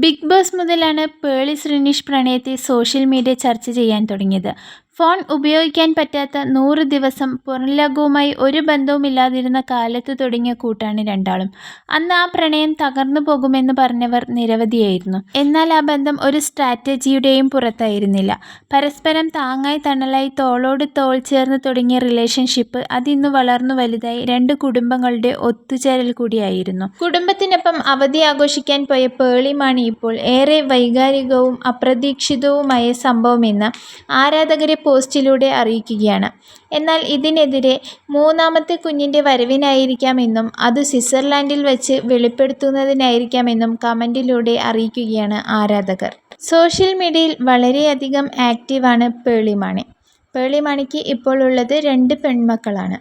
Big boss മുതലാണ് പേളി ശ്രീനിഷ് പ്രണയത്തെ social media ചർച്ച ചെയ്യാൻ തുടങ്ങിയത്. ഫോൺ ഉപയോഗിക്കാൻ പറ്റാത്ത നൂറ് ദിവസം പുറംലോകവുമായി ഒരു ബന്ധവുമില്ലാതിരുന്ന കാലത്ത് തുടങ്ങിയ കൂട്ടാണ് രണ്ടാളും. അന്ന് ആ പ്രണയം തകർന്നു പോകുമെന്ന് പറഞ്ഞവർ നിരവധിയായിരുന്നു. എന്നാൽ ആ ബന്ധം ഒരു സ്ട്രാറ്റജിയുടെയും പുറത്തായിരുന്നില്ല. പരസ്പരം താങ്ങായി തണലായി തോളോട് തോൾ ചേർന്ന് തുടങ്ങിയ റിലേഷൻഷിപ്പ് അതിന്ന് വളർന്നു വലുതായി രണ്ട് കുടുംബങ്ങളുടെ ഒത്തുചേരൽ കൂടിയായിരുന്നു. കുടുംബത്തിനൊപ്പം അവധി ആഘോഷിക്കാൻ പോയ പേളിമാണ് ഇപ്പോൾ ഏറെ വൈകാരികവും അപ്രതീക്ഷിതവുമായ സംഭവമെന്ന് ആരാധകരെ പോസ്റ്റിലൂടെ അറിയിക്കുകയാണ്. എന്നാൽ ഇതിനെതിരെ മൂന്നാമത്തെ കുഞ്ഞിന്റെ വരവിനായിരിക്കാമെന്നും അത് സ്വിറ്റ്സർലാൻഡിൽ വെച്ച് വെളിപ്പെടുത്തുന്നതിനായിരിക്കാമെന്നും കമന്റിലൂടെ അറിയിക്കുകയാണ് ആരാധകർ. സോഷ്യൽ മീഡിയയിൽ വളരെയധികം ആക്റ്റീവാണ് പേളിമാണി. പേളിമാണിക്ക് ഇപ്പോൾ ഉള്ളത് രണ്ട് പെൺമക്കളാണ്.